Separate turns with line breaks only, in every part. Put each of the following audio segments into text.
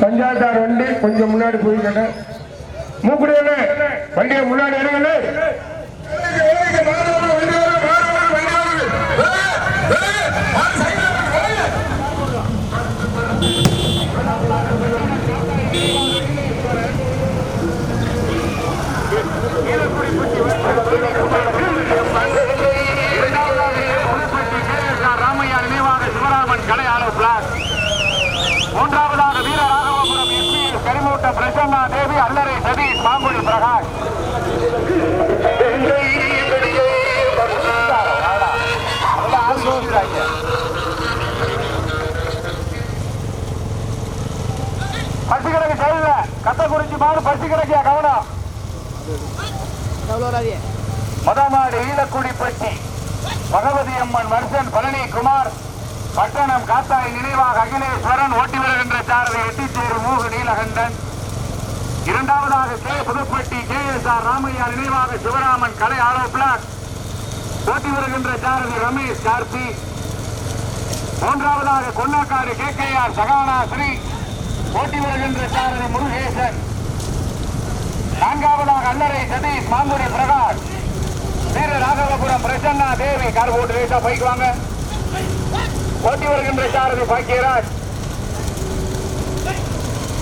பஞ்சாயத்தார் வண்டி கொஞ்சம் முன்னாடி போய்க்கட்ட மூக்குடியண்ணே வண்டியை முன்னாடி இறங்கல
நினைவாக சிவராமன் கலையாளர் பிளாக் மூன்றாவதாக வீரராகவபுரம் எஸ்பி கரிமூட்ட பிரசன்னா தேவி அல்லறை சதீஷ் மாங்குடி பிரகாஷ். பசிக்கிறக்கு செயல கத்த குறிச்சி மாடு பசிக்கிறக்கியா கவனம். மதமாடு ஈழக்குடிப்பட்டி பகவதி அம்மன் வருஷன் பழனி குமார் பட்டணம் காத்தாய் நினைவாக அகிலேஸ்வரன் ஓட்டி வருகின்ற சாரதி எட்டிச்சேரி மூகு நீலகண்டன். இரண்டாவதாக K. Pudupatti K. S. R. Ramaiah நினைவாக சிவராமன் கலை ஆரோ பிளாக். போட்டி வருகின்ற சாரதி ரமேஷ் கார்த்தி. மூன்றாவதாக Konnakkadu K. K. R. Sahana Sri போட்டி வருகின்ற சாரதி முருகேசன். நான்காவதாக அல்லரை சதீஷ் மாங்குடி பிரகாஷ். வீர ராகவபுரம் பிரசன்னா தேவி கார் போட்டு லேசா பைக் வாங்க. வருகின்ற சாரதி பாக்கியராஜ்.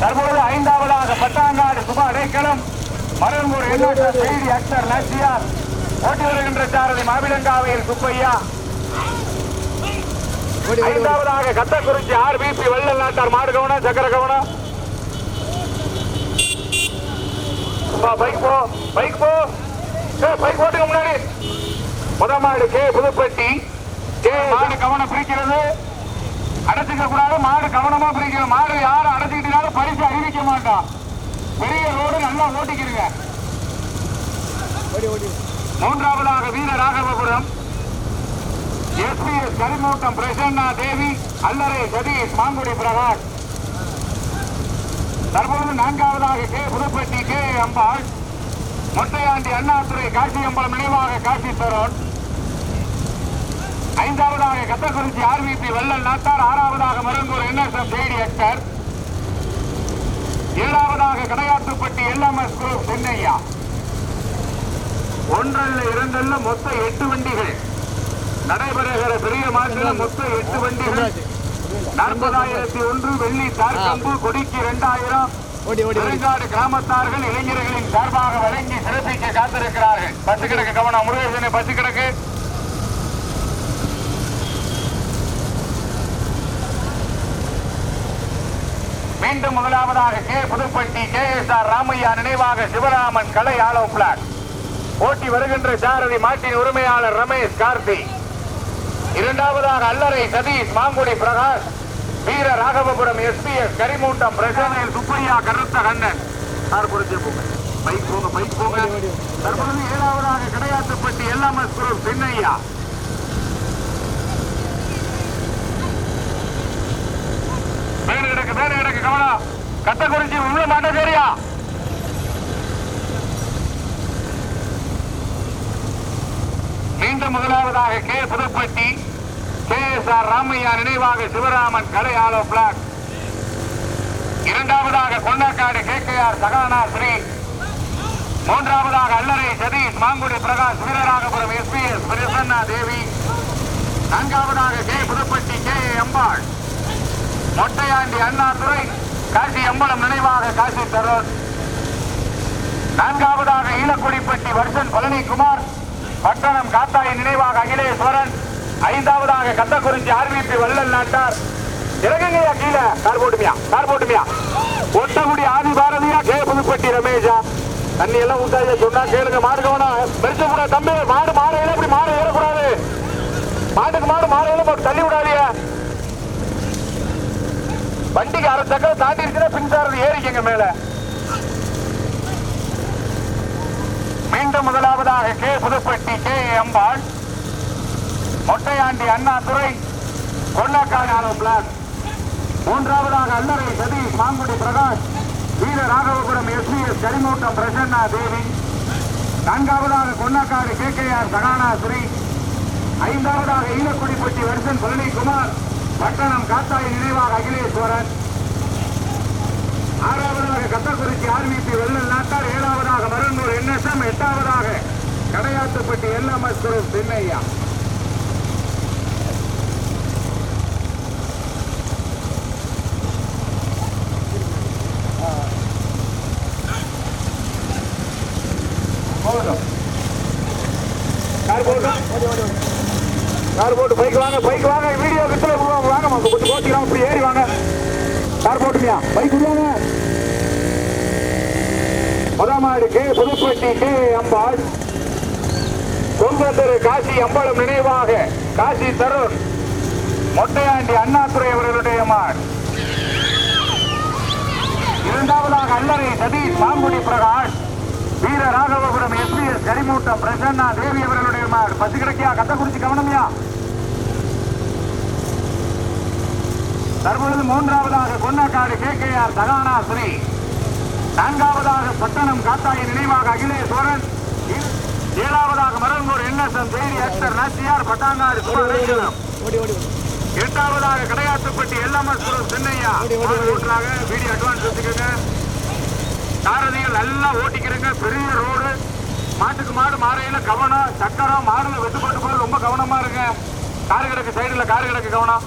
தற்பொழுது ஐந்தாவதாக பத்தாங்காடு சுபா அடைக்கலம் மரங்கூர் எண்ணற்ற செய்தி அக்சர் நசியார் ஓட்டி வருகின்ற சாரதி மாவிலங்காவையில் சுப்பையா. ஐந்தாவதாக கத்தக்குறிச்சி ஆர் பிபி வெள்ளல் நாட்டார் மாடு கவனம் சக்கர கவனம் பைக் போ பைக் போ. பைக் ஓட்டுங்க முன்னாடி. முதல் மாடு கே புதுப்பட்டி. கே மாடு கவனம் பிரிக்கிறது. அடைச்சிக்க கூடாது மாடு கவனமா பிரிக்கணும். மாடு யாரும் அடைச்சிக்கிட்டாலும் பரிசு அறிவிக்க மாட்டோம் பெரிய ரோடு நல்லா ஓட்டிக்கிறீங்க மூன்றாவதாக வீர ராகவபுரம். எஸ்பிஎஸ் கரிமூட்டம் பிரசன்னா தேவி அல்லரை சதீஷ் மாங்குடி பிரகாஷ். தற்போது நான்காவதாக கே. புதுப்பட்டி கே. அம்பாள். மொட்டையாண்டி அண்ணாதுரை காசியம்பலம் நினைவாக காசி தரோன் ஐந்தாவதாக கத்தக்குறிச்சி ஆர்விபி வெள்ளல் நாட்டார் ஆறாவதாக மருங்கூர் என்எஸ்எம் ஜேடி ஹெக்டர் ஏழாவதாக கடையாத்துப்பட்டி எல்எம்எஸ் குரூப் சென்னையா. ஒன்றல்ல இரண்டல்ல மொத்த எட்டு வண்டிகள். நடைபெறுகிற பெரிய மாற்றில் மொத்த எட்டு வண்டிகள். நாற்பதாயிரத்தி ஒன்று வெள்ளி தார்கம்பு கொடிக்கு இரண்டாயிரம். திருங்காடு கிராமத்தார்கள் இளைஞர்களின் சார்பாக வழங்கி சிறப்பிக்க காத்திருக்கிறார்கள். பஸ் கிடக்கு கவனம் முருகேசனை பஸ் கிடக்கு மீண்டும் முதலாவதாக K Pudupatti K S R Ramaiah நினைவாக சிவராமன் கலை ஆலோ பிளாக். ஓட்டி வருகின்ற சாரதி மாட்டின் உரிமையாளர் ரமேஷ் கார்த்தி. இரண்டாவதாக அல்லறை சதீஷ் மாங்குடி பிரகாஷ். வீர ராகவபுரம் எஸ்பிஎஸ் கரிமூட்டம் பிரசனையில் சுப்பையா கருத்த கண்ணன். சார் குறிச்சு போங்க. பைக் போங்க பைக் போங்க. தற்பொழுது ஏழாவதாக கடையாத்துப்பட்டி எல்எம்எஸ் குரூப் சின்னையா மேடு கிடக்கு மேடு கிடக்கு கவனம் கத்த உள்ள மாட்ட தெரியா மீண்டும் முதலாவதாக K. Pudupatti K. S. R. Ramaiah நினைவாக சிவராமன் கடை ஆலோ பிளாக். இரண்டாவதாக Kondakkadu K. K. R. Sahana Sri. மூன்றாவதாக அல்லறை சதீஷ் மாங்குடி பிரகாஷ் வீரராகபுரம் எஸ்பிஎஸ் பிரசன்னா தேவி. நான்காவதாக கே. புதுப்பட்டி கே. எம்பாள் மொட்டையாண்டி அண்ணாதுரை காசி அம்பலம் நினைவாக காசி தரோர் நான்காவதாக ஈழக்குடிப்பட்டி வருஷன் பழனிக்குமார் பட்டணம் காத்தாயின் நினைவாக அகிலேஸ்வரன் ஐந்தாவதாக கத்தக்குறிஞ்சி ஆர்விபி வள்ளல் நாட்டார். இறங்குங்கய்யா கீழே. கார் போட்டுமியா? கார் போட்டுமியா? ஒட்டகுடி ஆதி பாரதியா கே புதுப்பட்டி ரமேஷா. தண்ணி எல்லாம் ஊத்தாய சொன்னா கேளுங்க மாடு கவனம் கூட தம்பி மாடு மாடு ஏற இப்படி மாடு ஏறக்கூடாது. மாட்டுக்கு மாடு மாடு ஏற போட்டு தள்ளி விடாதீங்க. வண்டிக்கு அரை சக்கரம் தாண்டி இருக்கிற பின்சாரது ஏறிக்கங்க மேல. மீண்டும் முதலாவதாக K Puduppatti K Ambal. Mottaiyandi Annadurai Kollakadu block மூன்றாவதாக அல்லறை சதீஷ் மாங்குடி பிரகாஷ் வீர ராகவபுரம் எஸ்பிஎஸ் கரிமூட்டம் பிரசன்னா தேவி. நான்காவதாக Konnakkadu K K R Sahana Sri ஐந்தாவதாக ஈனக்குடிப்பட்டி வருஷன் பழனிக்குமார் பட்டணம் காத்தாய் நினைவாக அகிலேஸ்வரன் கத்தக்குறிச்சி ஆர்விபி வெள்ளல் நாட்டார் ஏழாவதாக மருந்தூர் என்எஸ்எம் எட்டாவதாக கடையாத்துப்பட்டி எல்எம்எஸ் குரூப் சின்னையா போதும் கார் போதும் கார் போட்டு பைக் வாங்க பைக் வாங்க. வீடியோ கிட்ட வாங்க கொஞ்சம் கோச்சிக்கிறோம் இப்படி ஏறி வாங்க. கார் போட்டுமியா பைக் விடுவாங்க முதமாடு கே புதுப்பட்டி கே அம்பாள். கொங்கத்தரு காசி அம்பலம் நினைவாக. காசி தருண். மொட்டையாண்டி அண்ணாதுரை அவர்களுடைய மாடு. இரண்டாவதாக அல்லறை சதீஷ் மாங்குடி பிரகாஷ். வீர ராகவபுரம் எஸ்பிஎஸ் கரிமூட்டம் பிரசன்னா தேவி அவர்களுடைய மாடு பத்து கிடைக்கியா? கத்தக்குறிச்சி கவனமியா? தற்பொழுது மூன்றாவதாக Konnakkadu K K R Sahana Sri நான்காவதாக பட்டணம் காத்தாயின் நினைவாக அகிலேஸ்வரன். ஏழாவதாக மரங்கூர் என்எஸ்எம் செய்தி அக்டர் நாச்சியார் பட்டாங்காடு சுமரேஸ்வரம் எட்டாவதாக Kadaiyathupatti LMS group Chennaiya. Video advance வச்சுக்கோங்க சாரதிகள் நல்லா ஓட்டிக்கிறங்க. பெரிய ரோடு. மாட்டுக்கு மாடு மாறையில் கவனம். சக்கரம் மாடுல வெட்டுப்பட்டு போகிறது போய் ரொம்ப கவனமாக இருங்க. கார் கிடக்கு சைடில் கார் கிடக்கு கவனம்.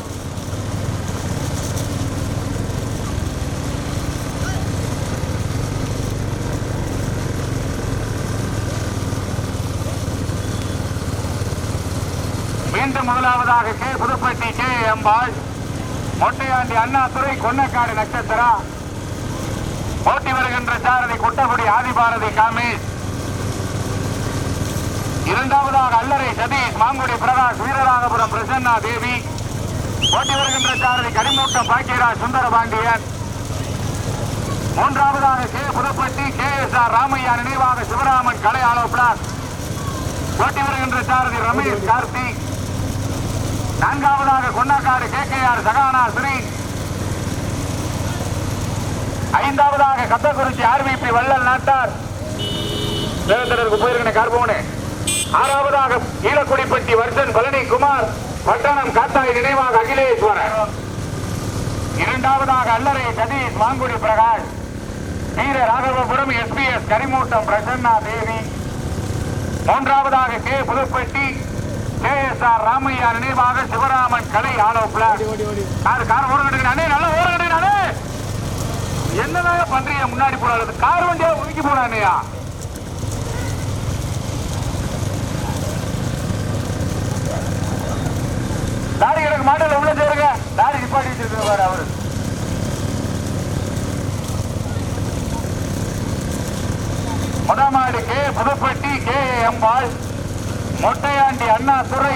மீண்டும் முதலாவதாக கே புதுப்பட்டி கே எம்பாள் மொட்டையாண்டி அண்ணாதுரை கொன்னக்காடு நட்சத்திரம். ஓட்டி வருகின்ற சாரதி கொட்டகுடி ஆதிபாரதி காமேஷ் இரண்டாவதாக அல்லறை சதீஷ் மாங்குடி பிரகாஷ் வீரராகபுரம் பிரசன்னா தேவி. ஓட்டி வருகின்ற சாரதி கனிமூட்டம் பாக்கியராஜ் சுந்தரபாண்டியன். மூன்றாவதாக K. Pudupatti K. S. R. Ramaiah நினைவாக சிவராமன் கலை ஆலோசனர் ஓட்டி வருகின்ற சாரதி ரமேஷ் கார்த்திக் நான்காவதாக Kondakkadu K. K. R. Sahana Sri ஐந்தாவதாக கத்தக்குறிச்சி ஆர்விபி வள்ளல் நாட்டார். தேவேந்திரருக்கு போயிருக்கேன் கார்போனு ஆறாவதாக ஈழக்குடிப்பட்டி வர்ஷன் பழனி குமார் பட்டணம் காத்தாய் நினைவாக அகிலேஸ்வரர் இரண்டாவதாக அல்லறை சதீஷ் மாங்குடி பிரகாஷ். வீர ராகவபுரம் எஸ்பிஎஸ் கரிமூட்டம் பிரசன்னா தேவி. மூன்றாவதாக K Pudupatti. K S R Ramaiah நினைவாக சிவராமன் கலை ஆலோப்ல கார் கார் ஓரங்கட்டுங்க அண்ணே நல்லா ஓரங்கட்டுங்க அண்ணே பண்றீங்க? முன்னாடி போனாலும் கார் வண்டியா ஒதுக்கி போனானையா தாடி எனக்கு மாடல உள்ள சேருங்க. தாடி நிப்பாட்டி வச்சிருக்க பாரு அவரு. முதமாடு K Pudupatti K Ambal Mottaiyandi Annadurai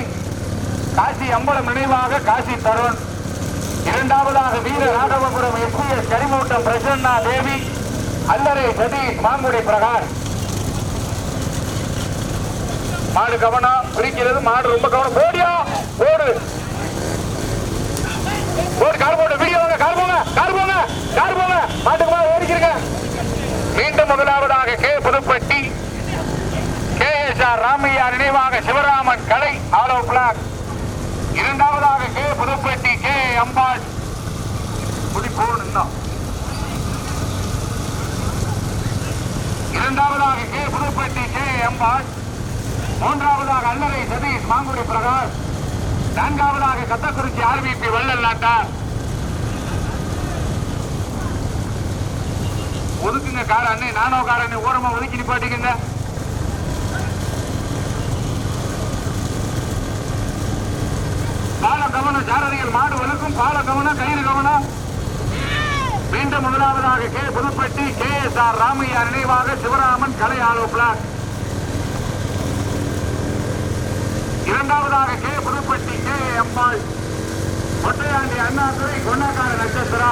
Kashi அம்பலம் நினைவாக காசி தருண். இரண்டாவதாக வீர ராகவபுரம் எஸ்பிஎஸ் கரிமூட்டம் பிரசன்னா தேவி அல்லரை சதீஷ் மாங்குடி பிரகாஷ். மாடு கவனம் பிரிக்கிறது மாடு ரொம்ப கவனம். போடியா போடு. போடு கார் போடு வீடியோ வாங்க கார் போங்க கார் போங்க கார் போங்க. மாட்டுக்கு மேல ஓடிக்கிறங்க மீண்டும் முதலாவதாக K Puduppatti K S R Ramaiah நினைவாக சிவராமன் கலை ஆலோ பிளாக். இரண்டாவதாக கே புதுப்பட்டி அம்பாள். முடி போகணும் இரண்டாவதாக கே புதுப்பட்டி கே அம்பாள். மூன்றாவதாக அல்லறை சதீஷ் மாங்குடி பிரகாஷ். நான்காவதாக கத்தக்குறிச்சி ஆர்பிபி வள்ளல் நாட்டார் ஒதுக்குங்க கார அண்ணே. நானோ கார அண்ணே. ஓரமா ஒதுக்கி நிப்பாட்டிக்கங்க பால கவனம் சாரதிகள் மாடு வளர்க்கும் பால கவனம் கயிறு கவனம் மீண்டும் முதலாவதாக K. Puduppatti K. S R Ramaiah நினைவாக சிவராமன் கலை ஆலோசனர் இரண்டாவதாக கே. புதுப்பட்டி கே. அம்பாள். ஒற்றையாண்டி அண்ணாதுரை கொண்டாக்கார நட்சத்திரா.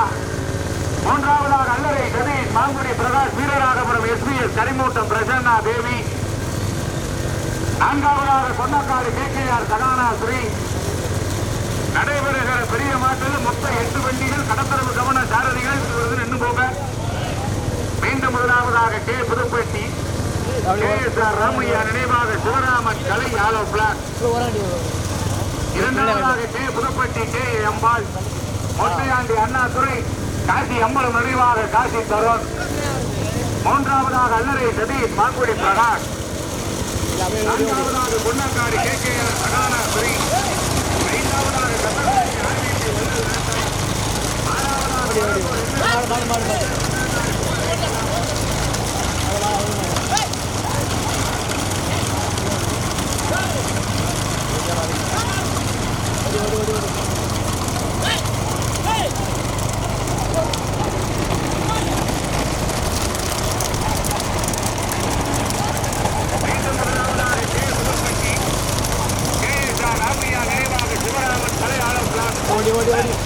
மூன்றாவதாக அல்லரை சதீஷ் மாங்குடி பிரகாஷ் வீரராகபுரம் எஸ்பிஎஸ் கரிமூட்டம் பிரசன்னா தேவி. நான்காவதாக Kondakkadu K. K. R. Sahana Sri நடைபெறுகிற பெரிய மாற்றத்தில் மொத்த எட்டு வண்டிகள் கடத்தரவு கவன சாரதிகள் இன்னும் போக. மீண்டும் முதலாவதாக K. Puduppatti K. S. R. Ramaiah நினைவாக சிவராமன் கலை ஆலோ பிளாக். இரண்டாவதாக கே. புதுப்பட்டி கே. அம்பாள் மொட்டையாண்டி அண்ணாதுரை
காசி அம்மலம் நினைவாக காசி தருண். மூன்றாவதாக அல்லரை சதீஷ் மாக்குடி பிரகாஷ். நான்காவதாக குன்னக்காடி கே. கே. சகான
ಮಾಡಿ ಮಾಡಿ ಮಾಡಿ ഓടി ഓടി ഓടി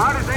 ಮಾಡಿದೆ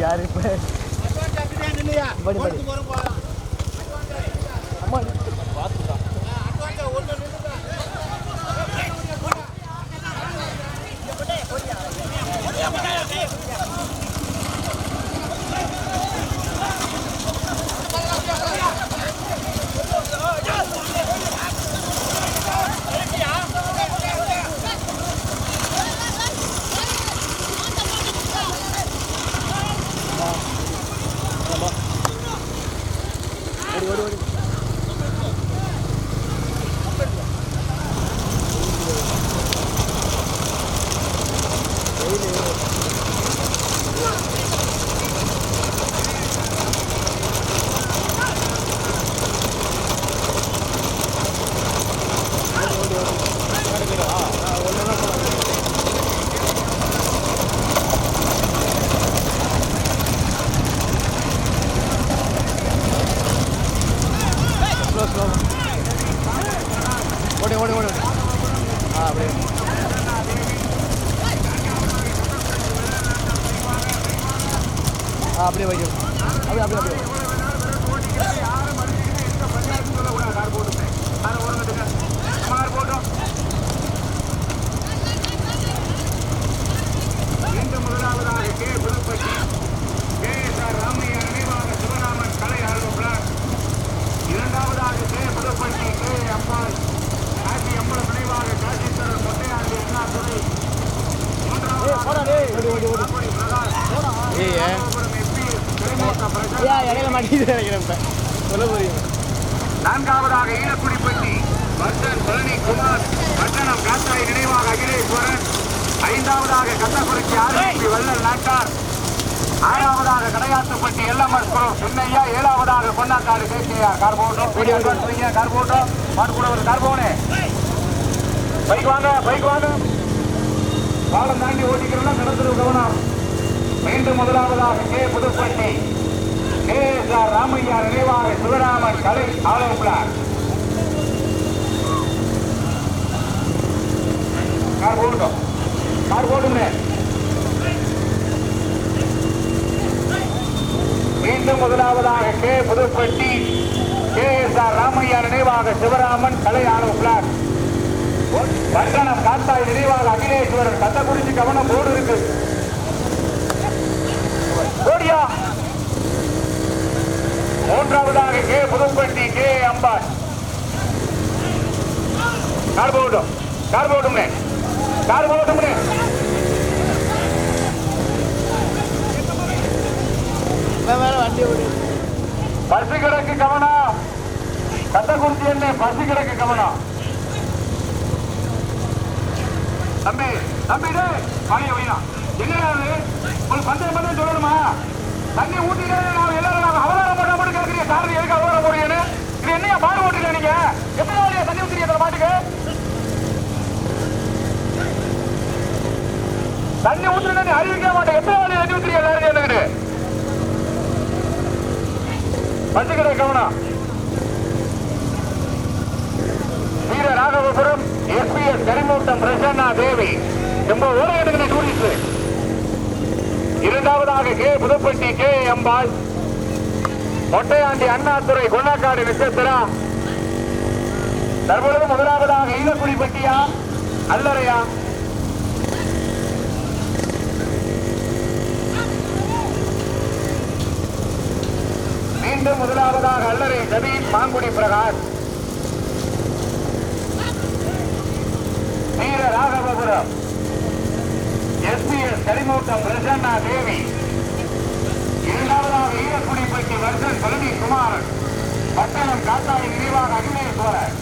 யார்? இப்போ
பாடம் தாண்டி ஓட்டிக்கிறதா நடத்துரு கவனம். மீண்டும் முதலாவதாக K. Puduppatti. K. S R Ramaiah நினைவாக சிவராமன் கலை ஆலோசனார் கார் போடுங்க கார் போடுங்க. மீண்டும் முதலாவதாக K. Puduppatti. K. S R Ramaiah நினைவாக சிவராமன் கலை ஆலோசனார் வர்க்கணம் காத்தாய் நினைவாக அகிலேஸ்வரர் கத்தக்குறிச்சி கவனம் போடு இருக்கு. ஓடியா மூன்றாவதாக K Puduppatti K Ambal. Car போட்டும் கார் போட்டும்னே கார்
போட்டும்னே
பசி கிடக்கு கவனம் கத்தக்குறிச்சி என்ன? பசி கிடக்கு கவனம் தம்பி தம்பி டேய் வாங்க வையா. என்னடா இது? ஒரு பந்தயம் பந்தயம் சொல்லணுமா? தண்ணி ஊட்டிட்டு நான் எல்லாரும் நாங்க அவதாரம் பண்ண மட்டும் கேட்குறீங்க. சாரதி எதுக்கு அவதாரம் போடுறீங்கன்னு? இது என்னையா பாடு ஓட்டுல நீங்க? எப்படி வாழியா தண்ணி ஊற்றுறீங்க அந்த பாட்டுக்கு? தண்ணி ஊத்துறீங்க நீ அறிவிக்க மாட்டேன் எப்படி வாழியா தண்ணி ஊற்றுறீங்க எல்லாரும் என்னங்கிட்டு பச்சுக்கிற கவனம் வீர ராகவபுரம் எஸ்பிஎஸ் கரிமூட்டம் பிரசன்னா தேவி. ரொம்ப ஓர எடுக்கிற டூரிஸ்ட் இரண்டாவதாக கே. புதுப்பட்டி கே. அம்பாள். மொட்டையாண்டி அண்ணாதுரை கொன்னாக்காடு நட்சத்திரா தற்பொழுது முதலாவதாக ஈழக்குடிப்பட்டியா அல்லறையா? மீண்டும் முதலாவதாக அல்லறை ஜபீன் மாங்குடி பிரகாஷ். வீர ராகவபுரம் எஸ்பிஎஸ் கரிமூட்டம் பிரசன்னா தேவி. இரண்டாவதாக ஈரக்குடிப்பட்டி வருஷன் பழனி குமாரன் பட்டணம் காத்தாடி விரிவாக அகிலேஸ்வரர்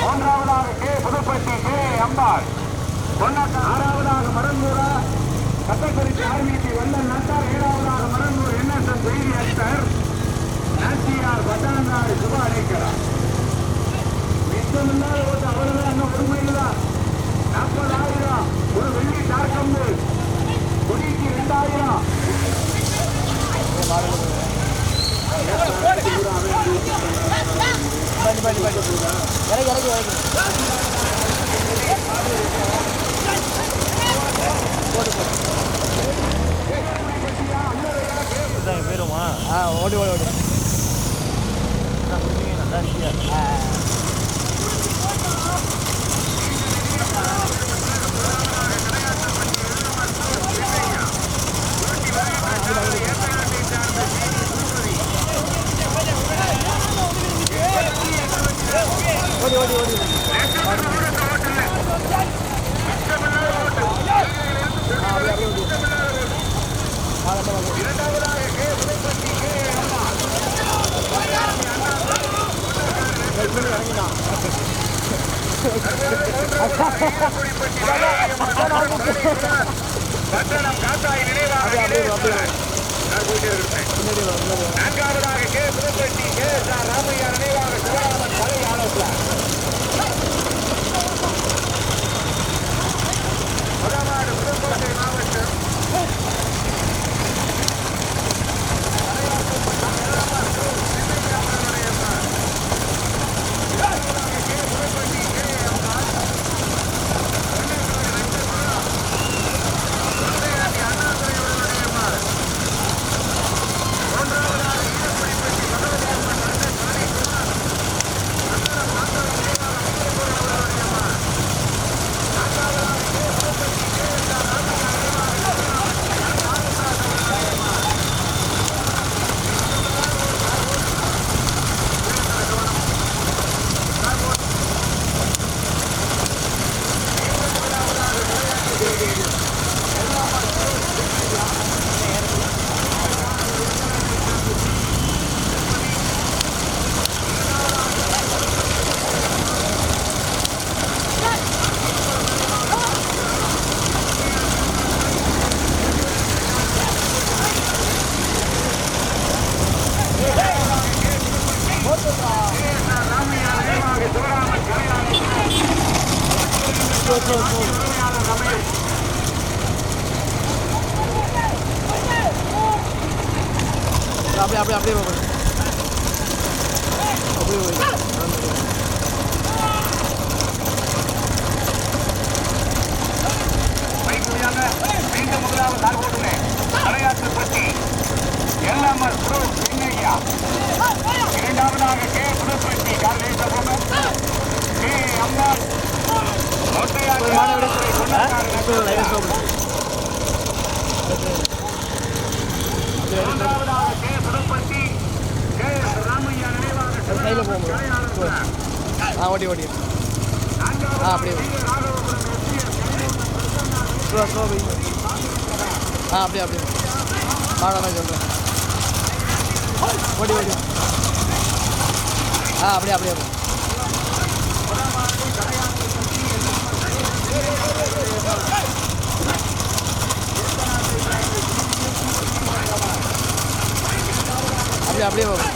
மூன்றாவதாக கே. புதுப்பட்டி கே. அம்பாள். பொன்னாட்ட ஆறாவதாக மரந்தூரா கட்டக்குறிச்சி ஆர்மிக்கு வந்தன் நட்டார் ஏழாவதாக மரந்தூர் என்எஸ்என் செய்தி அக்தர் நாச்சியார் பட்டணங்காடு சுபா அழைக்கிறார் மிச்சமில்லாத ஓட்டு அவர்தான் இன்னும் ஒரு தான் ஒரு வெள்ளி ரெண்டாயிரம்
இறக்கி இறக்கி இறக்கி போயிடுமா ஆ ஓடி ஓடி ஓடி நல்லா இருக்கியா ஓட்டி ஓட்டி ஆ அப்படியே ஸ்லோ ஸ்லோ ஆ அப்படியே அப்படியே. வாடா சொல்கிறேன் ஓடி ஓடி. ஆ அப்படியே அப்படியே. அப்படியே அப்படியே அப்படியே போகும்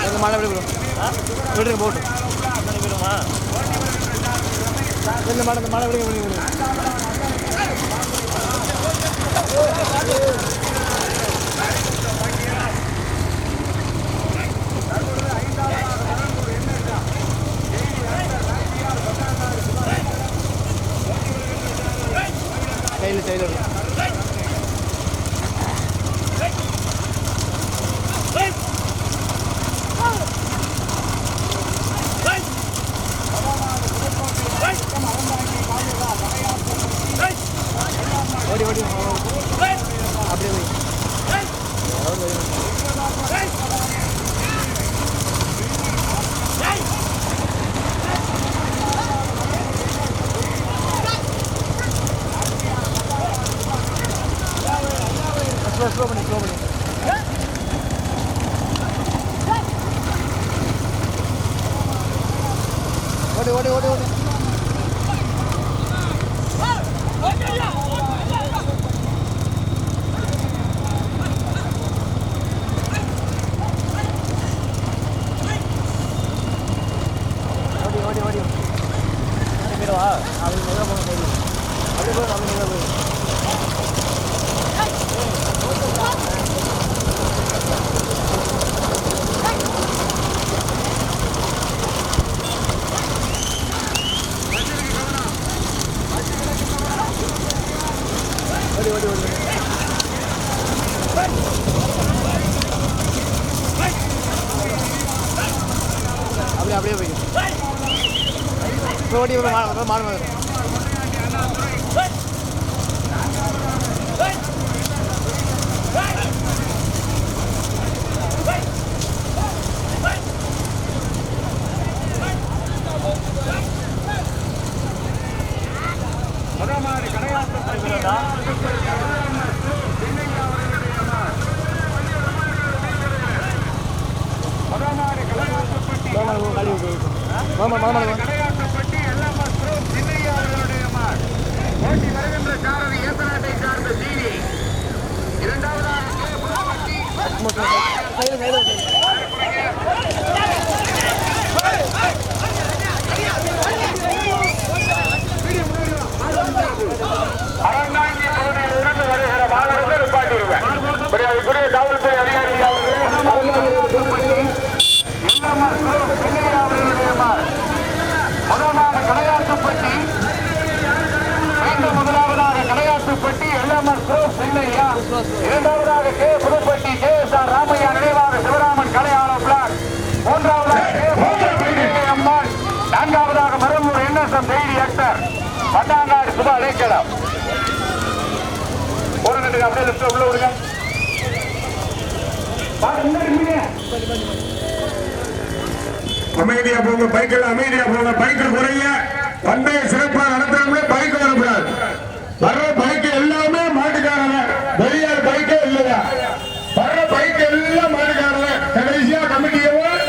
அந்த மழை எப்படி வரும் விடுங்க போட்டு இந்த மழை இந்த மழை விடுங்க விடுங்க கையில் கையில் ஓடி ஓடி அப்படியே போய் ஸ்லோ ஸ்லோ பண்ணி ஸ்லோ பண்ணி ஓடி ஓடி ஓடி ஓடி ஓடி ஓடி ஓடி போயிடுவா அப்படி மெதுவாக போங்க சைடில் போய் நம்ம போய் ஓடி ஓடி ஓடி அப்படியே அப்படியே போய் இப்போ ஓடி போய் மாடு மாடு மாடு மாடு
முதலாவது கடையாட்டுப்பட்டி மீண்டும் முதலாவதாக கடையாட்டுப்பட்டி எல்எம்எஸ் குரூப் சின்னையா இரண்டாவதாக K Puduppatti K S R Ramaiah நினைவாக சிவராமன் கலையாளம் பிளாக் மூன்றாவதாக கே அம்மாள் நான்காவதாக மரமூர் என்எஸ்எம் செய்தி அக்டர் பட்டாங்காடு சுபா இடைக்கலம் ஒரு கட்டுக்கு அப்படியே உள்ள விடுங்க
அமைதியா போங்க பைக்கில் அமைதியா போங்க பைக்கில் குறைய பண்டைய சிறப்பா நடத்துறவங்களே பைக் வரக்கூடாது. வர்ற பைக் எல்லாமே மாட்டுக்காரங்க. வெளியார் பைக்கே இல்லையா? வர்ற பைக் எல்லாம் மாட்டுக்காரங்க. கடைசியா கமிட்டி